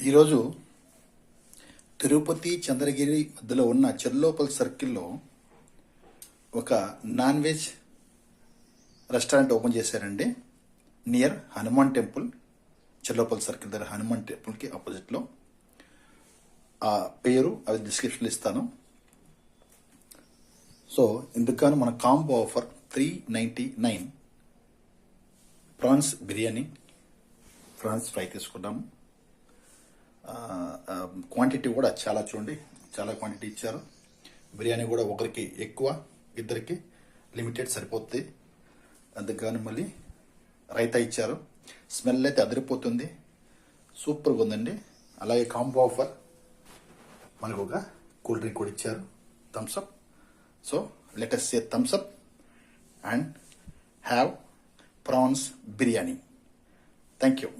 ఈరోజు తిరుపతి చంద్రగిరి మధ్యలో ఉన్న చెల్లోపల్ సర్కిల్లో ఒక నాన్ వెజ్ రెస్టారెంట్ ఓపెన్ చేశారండి. Near Hanuman temple Chellopal circle దగ్గర హనుమాన్ టెంపుల్కి ఆపోజిట్లో. ఆ పేరు అది డిస్క్రిప్షన్లో ఇస్తాను. సో ఇందుకు మన combo offer three ninety nine. Prawns biryani prawns fry తీసుకున్నాము క్వాంటిటీ కూడా చాలా చూడండి. చాలా క్వాంటిటీ ఇచ్చారు. బిర్యానీ కూడా ఒకరికి ఎక్కువ ఇద్దరికి లిమిటెడ్ సరిపోతుంది అందుకని మళ్ళీ రైతా ఇచ్చారు. స్మెల్ అయితే అదిరిపోతుంది. సూపర్గా ఉందండి. అలాగే కాంబో ఆఫర్ మనకు ఒక కూల్ డ్రింక్ కూడా ఇచ్చారు. Thums Up so latest say Thums Up and have prawns biryani. Thank you